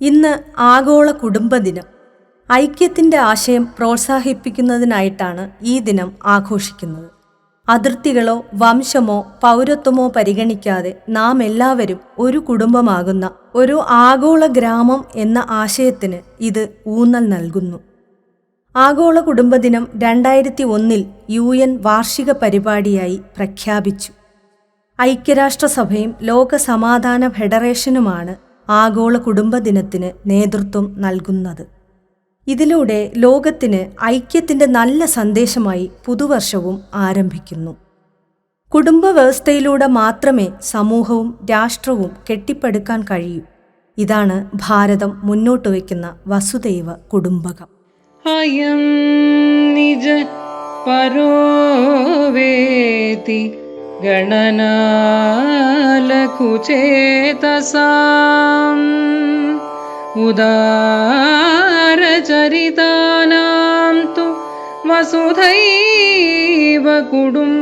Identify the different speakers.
Speaker 1: ഇന്ന് ആഗോള കുടുംബദിനം ഐക്യത്തിന്റെ ആശയം പ്രോത്സാഹിപ്പിക്കുന്നതിനായിട്ടാണ് ഈ ദിനം ആഘോഷിക്കുന്നത്. അതിർത്തികളോ വംശമോ പൗരത്വമോ പരിഗണിക്കാതെ നാം എല്ലാവരും ഒരു കുടുംബമാകുന്ന ഒരു ആഗോള ഗ്രാമം എന്ന ആശയത്തിന് ഇത് ഊന്നൽ നൽകുന്നു. ആഗോള കുടുംബദിനം രണ്ടായിരത്തി ഒന്നിൽ യു എൻ വാർഷിക പരിപാടിയായി പ്രഖ്യാപിച്ചു. ഐക്യരാഷ്ട്രസഭയും ലോക സമാധാന ഫെഡറേഷനുമാണ് ആഗോള കുടുംബ ദിനത്തിന് നേതൃത്വം നൽകുന്നത്. ഇതിലൂടെ ലോകത്തിന് ഐക്യത്തിന്റെ നല്ല സന്ദേശമായി പുതുവർഷവും ആരംഭിക്കുന്നു. കുടുംബ വ്യവസ്ഥയിലൂടെ മാത്രമേ സമൂഹവും രാഷ്ട്രവും കെട്ടിപ്പടുക്കാൻ കഴിയൂ. ഇതാണ് ഭാരതം മുന്നോട്ട് വയ്ക്കുന്ന വസുദൈവ കുടുംബകം.
Speaker 2: അയം നിജ പരോവേതി ഗണനാ गणनालघुचेतसाम् उदारचरितानां तु वसुधैव कुटुम्बकम्